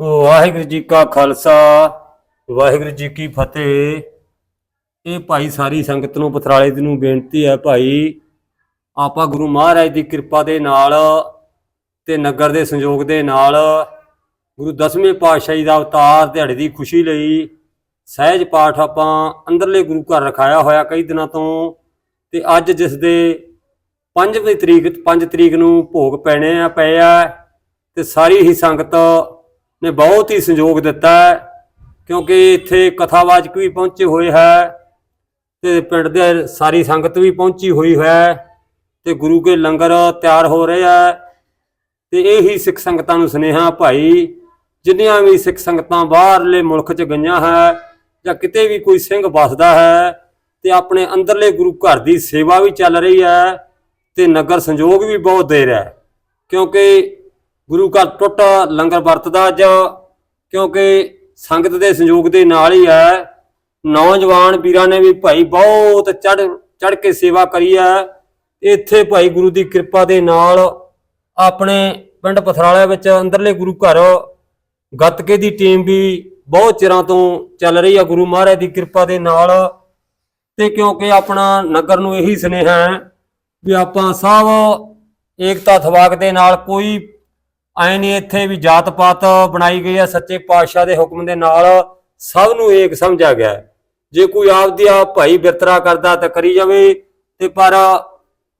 ਵਾਹਿਗੁਰੂ ਜੀ ਕਾ ਖਾਲਸਾ, ਵਾਹਿਗੁਰੂ ਜੀ ਕੀ ਫਤਿਹ। ਇਹ ਭਾਈ ਸਾਰੀ ਸੰਗਤ ਨੂੰ, ਪਥਰਾਲੇ ਦੀ ਨੂੰ ਬੇਨਤੀ ਹੈ ਭਾਈ, ਆਪਾਂ ਗੁਰੂ ਮਹਾਰਾਜ ਦੀ ਕਿਰਪਾ ਦੇ ਨਾਲ ਤੇ ਨਗਰ ਦੇ ਸੰਯੋਗ ਦੇ ਨਾਲ ਗੁਰੂ ਦਸਵੇਂ ਪਾਤਸ਼ਾਹੀ ਦਾ ਅਵਤਾਰ ਦਿਹਾੜੇ ਦੀ ਖੁਸ਼ੀ ਲਈ ਸਹਿਜ ਪਾਠ ਆਪਾਂ ਅੰਦਰਲੇ ਗੁਰੂ ਘਰ ਰਖਾਇਆ ਹੋਇਆ ਕਈ ਦਿਨਾਂ ਤੋਂ ਤੇ ਅੱਜ ਜਿਸ ਦੇ 5ਵੀਂ ਤਰੀਕ 5 ਤਰੀਕ ਨੂੰ ਭੋਗ ਪੈਣੇ ਆ, ਪਏ ਆ ਤੇ ਸਾਰੀ ਹੀ ਸੰਗਤ ਨੇ ਬਹੁਤ ਹੀ ਸੰਯੋਗ ਦਿੱਤਾ ਕਿਉਂਕਿ ਇੱਥੇ ਕਥਾਵਾਚਕ ਵੀ ਪਹੁੰਚੇ ਹੋਏ ਹੈ ਤੇ ਪਿੰਡ ਦੇ ਸਾਰੀ ਸੰਗਤ ਵੀ ਪਹੁੰਚੀ ਹੋਈ ਹੈ ਤੇ ਗੁਰੂ ਕੇ ਲੰਗਰ ਤਿਆਰ ਹੋ ਰਹੇ ਹੈ। ਤੇ ਇਹੀ ਸਿੱਖ ਸੰਗਤਾਂ ਨੂੰ ਸੁਨੇਹਾ ਭਾਈ, ਜਿੰਨੀਆਂ ਵੀ ਸਿੱਖ ਸੰਗਤਾਂ ਬਾਹਰਲੇ ਮੁਲਕ 'ਚ ਗਈਆਂ ਹੈ ਜਾਂ ਕਿਤੇ ਵੀ ਕੋਈ ਸਿੰਘ ਵਸਦਾ ਹੈ ਤੇ ਆਪਣੇ ਅੰਦਰਲੇ ਗੁਰੂ ਘਰ ਦੀ ਸੇਵਾ ਵੀ ਚੱਲ ਰਹੀ ਹੈ ਤੇ ਨਗਰ ਸੰਯੋਗ ਵੀ ਬਹੁਤ ਦੇ ਰਿਹਾ ਹੈ। ਕਿਉਂਕਿ ਗੁਰੂ ਘਰ ਟੁੱਟ ਲੰਗਰ ਵਰਤਦਾ ਅੱਜ, ਕਿਉਂਕਿ ਸੰਗਤ ਦੇ ਸੰਯੋਗ ਦੇ ਨਾਲ ਹੀ ਹੈ। ਨੌਜਵਾਨ ਵੀਰਾਂ ਨੇ ਵੀ ਭਾਈ ਬਹੁਤ ਚੜ ਚੜ ਕੇ ਸੇਵਾ ਕਰੀ ਹੈ। ਇੱਥੇ ਭਾਈ ਗੁਰੂ ਦੀ ਕਿਰਪਾ ਦੇ ਨਾਲ ਆਪਣੇ ਪਿੰਡ ਪਥਰਾਲੇ ਵਿੱਚ ਅੰਦਰਲੇ ਗੁਰੂ ਘਰ ਗੱਤਕੇ ਦੀ ਟੀਮ ਵੀ ਬਹੁਤ ਚਿਰਾਂ ਤੋਂ ਚੱਲ ਰਹੀ ਹੈ ਗੁਰੂ ਮਹਾਰਾਜ ਦੀ ਕਿਰਪਾ ਦੇ ਨਾਲ। ਤੇ ਕਿਉਂਕਿ ਆਪਣਾ ਨਗਰ ਨੂੰ ਇਹੀ ਸੁਨੇਹਾ ਹੈ ਵੀ ਆਪਾਂ ਸਭ ਏਕਤਾ ਥਵਾਕ ਦੇ ਨਾਲ ਕੋਈ ਐ ਨਹੀਂ ਇੱਥੇ ਵੀ ਜਾਤ ਪਾਤ ਬਣਾਈ ਗਈ ਹੈ, ਸੱਚੇ ਪਾਤਸ਼ਾਹ ਦੇ ਹੁਕਮ ਦੇ ਨਾਲ ਸਭ ਨੂੰ ਏਕ ਸਮਝਿਆ ਗਿਆ ਜੇ ਕੋਈ ਆਪਦੀ ਆ ਭਾਈ ਬਿਰਤਰਾ ਕਰਦਾ ਤਾਂ ਕਰੀ ਜਾਵੇ, ਤੇ ਪਰ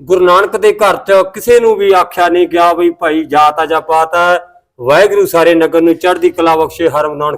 ਗੁਰੂ ਨਾਨਕ ਦੇ ਘਰ 'ਚ ਕਿਸੇ ਨੂੰ ਵੀ ਆਖਿਆ ਨਹੀਂ ਗਿਆ ਵੀ ਭਾਈ ਜਾਤ ਆ ਜਾਂ ਪਾਤ ਹੈ ਵਾਹਿਗੁਰੂ ਸਾਰੇ ਨਗਰ ਨੂੰ ਚੜ੍ਹਦੀ ਕਲਾ ਬਖਸ਼ੇ, ਹਰ ਮਨਾਉਣ